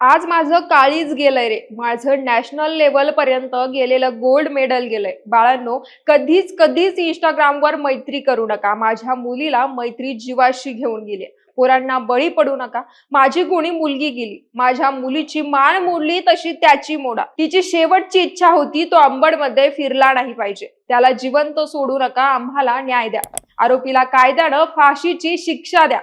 आज माझं काळीच गेलंय रे. माझं नॅशनल लेवल पर्यंत गेलेलं गोल्ड मेडल गेलंय. बाळांनो कधीच कधीच इंस्टाग्रामवर मैत्री करू नका. माझ्या मुलीला मैत्री जीवाशी घेऊन गेली पोरांना बळी पडू नका. माझी कोणी मुलगी गेली. माझ्या मुलीची मान मोडली तशी त्याची मोडा. तिची शेवटची इच्छा होती तो अंबडमध्ये फिरला नाही पाहिजे. त्याला जिवंत सोडू नका. आम्हाला न्याय द्या. आरोपीला कायद्यानं फाशीची शिक्षा द्या.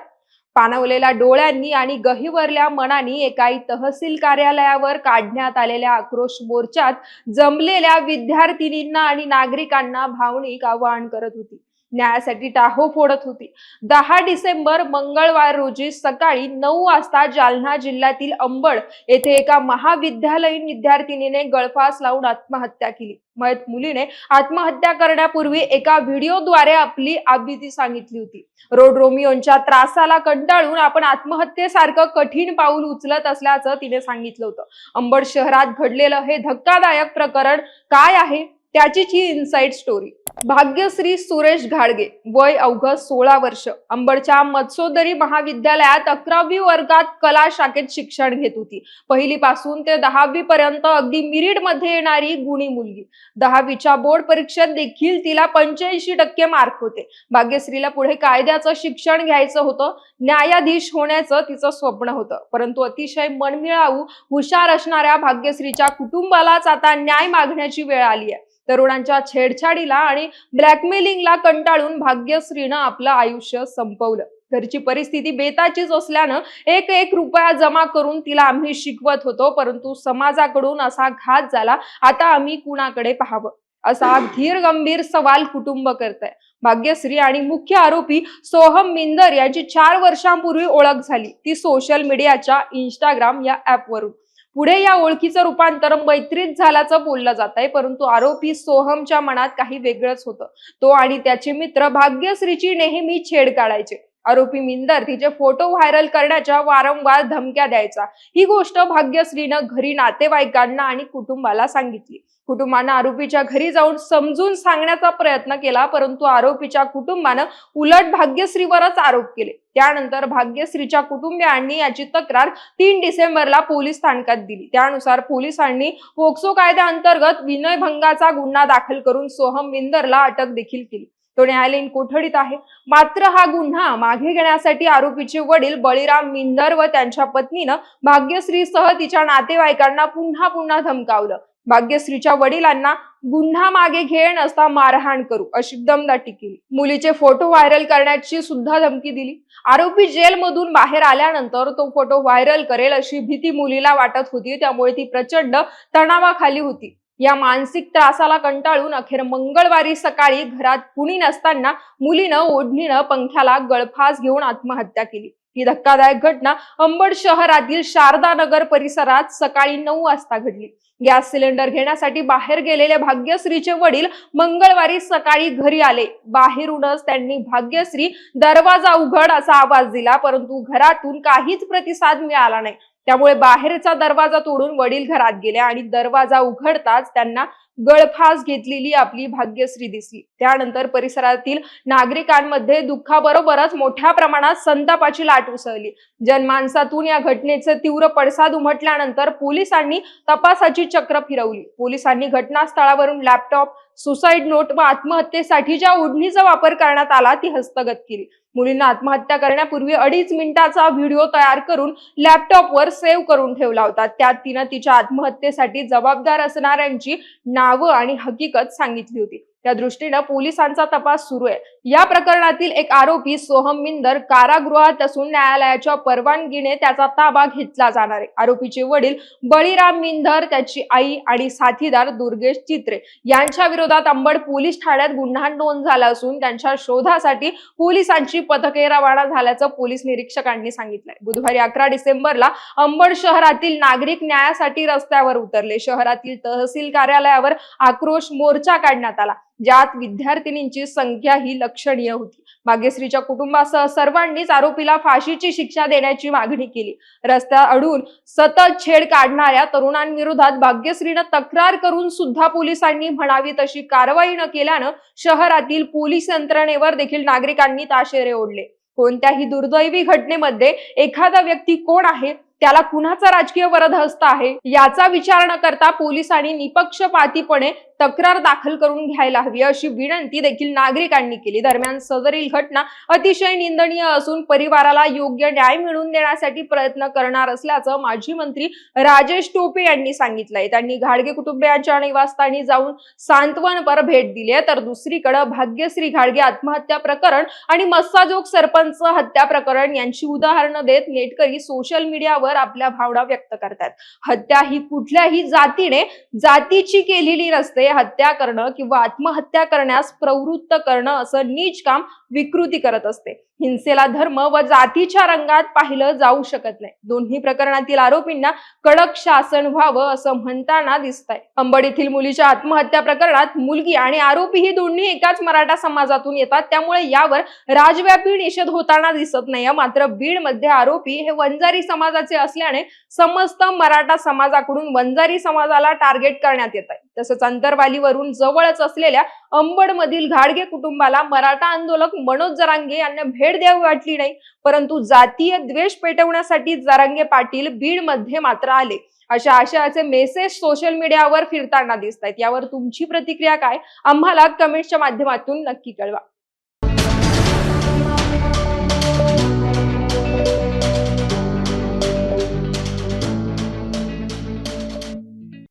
पाणवलेल्या डोळ्यांनी आणि गहिवरल्या मनानी एकाही तहसील कार्यालयावर काढण्यात आलेल्या आक्रोश मोर्चात जमलेल्या विद्यार्थिनींना आणि नागरिकांना भावनिक आवाहन करत होती. न्यायासाठी टाहो फोडत होती. दहा डिसेंबर मंगळवार रोजी सकाळी नऊ वाजता जालना जिल्ह्यातील अंबड येथे एका महाविद्यालयीन विद्यार्थिनीने गळफास लावून आत्महत्या केली. मयत मुलीने आत्महत्या करण्यापूर्वी एका व्हिडिओद्वारे आपली आबिती सांगितली होती. रोड रोमियोंच्या त्रासाला कंटाळून आपण आत्महत्येसारखं कठीण पाऊल उचलत असल्याचं तिने सांगितलं होतं. अंबड शहरात घडलेलं हे धक्कादायक प्रकरण काय आहे? त्याचीच ही इन्साइड स्टोरी भाग्यश्री सुरेश घाडगे वय अवघ सोळा वर्ष. अंबडच्या मत्सोदरी महाविद्यालयात अकरावी वर्गात कला शाखेत शिक्षण घेत होती. पहिली पासून ते दहावी पर्यंत अगदी मिरिडमध्ये येणारी गुणी मुलगी. दहावीच्या बोर्ड परीक्षेत देखील तिला पंच्याऐंशी टक्के मार्क होते. भाग्यश्रीला पुढे कायद्याचं शिक्षण घ्यायचं होतं. न्यायाधीश होण्याचं तिचं स्वप्न होतं. परंतु अतिशय मनमिळावू हुशार असणाऱ्या भाग्यश्रीच्या कुटुंबालाच आता न्याय मागण्याची वेळ आली आहे. तरुणांच्या छेडछाडीला आणि ब्लॅकमेलिंगला कंटाळून भाग्यश्रीनं आपलं आयुष्य संपवलं. घरची परिस्थिती बेताचीच असल्यानं एक एक रुपया जमा करून तिला आम्ही शिकवत होतो परंतु समाजाकडून असा घात झाला आता आम्ही कुणाकडे पाहावं? असा धीर गंभीर सवाल कुटुंब करत आहे भाग्यश्री आणि मुख्य आरोपी सोहम मिंदर यांची चार वर्षांपूर्वी ओळख झाली. ती सोशल मीडियाच्या इंस्टाग्राम या ऍपवरून पुढे या ओळखीचं रूपांतर मैत्रीत झाल्याचं बोललं जात आहे. परंतु आरोपी सोहमच्या मनात काही वेगळंच होतं. तो आणि त्याचे मित्र भाग्यश्रीची नेहमी छेड काढायचे. आरोपी मिंदर तिचे फोटो व्हायरल करण्याच्या वारंवार धमक्या द्यायचा. ही गोष्ट भाग्यश्रीनं घरी नातेवाईकांना आणि कुटुंबाला सांगितली. कुटुंबानं आरोपीच्या घरी जाऊन समजून सांगण्याचा प्रयत्न केला परंतु आरोपीच्या कुटुंबानं उलट भाग्यश्रीवरच आरोप केले. त्यानंतर भाग्यश्रीच्या कुटुंबियांनी याची तक्रार तीन डिसेंबरला पोलीस स्थानकात दिली. त्यानुसार पोलिसांनी पोक्सो कायद्याअंतर्गत विनयभंगाचा गुन्हा दाखल करून सोहम मिंदरला अटक देखील केली. तो न्यायालयीन कोठडीत आहे. मात्र हा गुन्हा मागे घेण्यासाठी आरोपीचे वडील बळीराम मिंदर व त्यांच्या पत्नीनं भाग्यश्रीसह तिच्या नातेवाईकांना पुन्हा पुन्हा धमकावलं. भाग्यश्रीच्या वडिलांना गुन्हा मागे घे नसता मारहाण करू अशी दमदाटी केली. मुलीचे फोटो व्हायरल करण्याची सुद्धा धमकी दिली. आरोपी जेलमधून बाहेर आल्यानंतर तो फोटो व्हायरल करेल अशी भीती मुलीला वाटत होती. त्यामुळे ती प्रचंड तणावाखाली होती. या मानसिक त्रासाला कंटाळून अखेर मंगळवारी सकाळी घरात कुणी नसताना मुलीनं ओढणीनं पंख्याला गळफास घेऊन आत्महत्या केली. ही धक्कादायक घटना अंबड शहरातील शारदा नगर परिसरात सकाळी नऊ वाजता घडली. गॅस सिलेंडर घेण्यासाठी बाहेर गेलेले भाग्यश्रीचे वडील मंगळवारी सकाळी घरी आले. बाहेरूनच त्यांनी भाग्यश्री दरवाजा उघड असा आवाज दिला परंतु घरातून काहीच प्रतिसाद मिळाला नाही. त्यामुळे बाहेरचा दरवाजा तोडून वडील घरात गेले आणि दरवाजा उघडताच त्यांना गळफास घेतलेली आपली भाग्यश्री दिसली. त्यानंतर परिसरातील नागरिकांमध्ये दुःखाबरोबरच मोठ्या प्रमाणात संतापाची लाट उसळली. जनमानसातून या घटनेचे तीव्र पडसाद उमटल्यानंतर पोलिसांनी तपासाची चक्र फिरवली. पोलिसांनी घटनास्थळावरून लॅपटॉप सुसाईड नोट व आत्महत्येसाठी ज्या ओढणीचा वापर करण्यात आला ती हस्तगत केली. मुलींना आत्महत्या करण्यापूर्वी अडीच मिनिटाचा व्हिडिओ तयार करून लॅपटॉपवर सेव्ह करून ठेवला होता. त्यात तिनं तिच्या आत्महत्येसाठी जबाबदार असणाऱ्यांची नावं आणि हकीकत सांगितली होती. त्या दृष्टीनं पोलिसांचा तपास सुरू आहे. या प्रकरणातील एक आरोपी सोहम मिंदर कारागृहात असून न्यायालयाच्या परवानगीने त्याचा ताबा घेतला जाणार आहे. आरोपीचे वडील बळीराम मिंदर त्याची आई आणि साथीदार दुर्गेश चित्रे यांच्या विरोधात अंबड पोलीस ठाण्यात गुन्हा नोंद झाला असून त्यांच्या शोधासाठी पोलिसांची पथके रवाना झाल्याचं पोलीस निरीक्षकांनी सांगितलंय. बुधवारी अकरा डिसेंबरला अंबड शहरातील नागरिक न्यायासाठी रस्त्यावर उतरले. शहरातील तहसील कार्यालयावर आक्रोश मोर्चा काढण्यात आला. ज्यात विद्यार्थिनींची संख्या ही लक्षणीय होती. भाग्यश्रीच्या कुटुंबासह सर्वांनीच आरोपीला फाशीची शिक्षा देण्याची मागणी केली. रस्त्या अडून सतत छेड काढणाऱ्या तरुणांविरोधात भाग्यश्रीनं तक्रार करून सुद्धा पोलिसांनी म्हणावी तशी कारवाई न केल्यानं शहरातील पोलीस यंत्रणेवर देखील नागरिकांनी ताशेरे ओढले. कोणत्याही दुर्दैवी घटनेमध्ये एखादा व्यक्ती कोण आहे? त्याला कुणाचा राजकीय वरदहस्त आहे याचा विचार न करता पोलिसांनी निपक्षपातीपणे तक्रार दाखल करून घ्यायला हवी अशी विनंती देखील नागरिकांनी केली. दरम्यान सदरील घटना अतिशय निंदनीय असून परिवाराला योग्य न्याय मिळवून देण्यासाठी प्रयत्न करणार असल्याचं माजी मंत्री राजेश टोपे यांनी सांगितलंय. त्यांनी घाडगे कुटुंबियांच्या निवासस्थानी जाऊन सांत्वनपर भेट दिली आहे. तर दुसरीकडे भाग्यश्री घाडगे आत्महत्या प्रकरण आणि मस्साजोग सरपंच हत्या प्रकरण यांची उदाहरणं देत नेटकरी सोशल मीडियावर आपल्या भावना व्यक्त करतात. हत्या ही कुठल्याही जातीने जातीची केलेली नसते. हत्या करणं किंवा आत्महत्या करण्यास प्रवृत्त करणं असं नीच काम विकृती करत असते. हिंसेला धर्म व जातीच्या रंगात पाहिलं जाऊ शकत नाही. दोन्ही प्रकरणातील आरोपींना कडक शासन व्हावं असं म्हणताना दिसतंय. अंबड येथील मुलीच्या आत्महत्या प्रकरणात मुलगी आणि आरोपी ही दोन्ही एकाच मराठा समाजातून येतात. त्यामुळे यावर राजव्यापी निषेध होताना दिसत नाही मात्र बीडमध्ये आरोपी हे वंजारी समाजाचे असल्याने समस्त मराठा समाजाकडून वंजारी समाजाला टार्गेट करण्यात येत आहे. तसंच अंतरवालीवरून जवळच असलेल्या अंबड मधील घाडगे कुटुंबाला मराठा आंदोलक मनोज जरांगे यांना भेट द्यावी वाटली नाही. परंतु जातीय द्वेष पेटवण्यासाठी जारंगे पाटील बीडमध्ये मात्र आले. अशा आशयाचे मेसेज सोशल मीडियावर फिरताना दिसत आहेत यावर तुमची प्रतिक्रिया काय? आम्हाला कमेंटच्या माध्यमातून नक्की कळवा.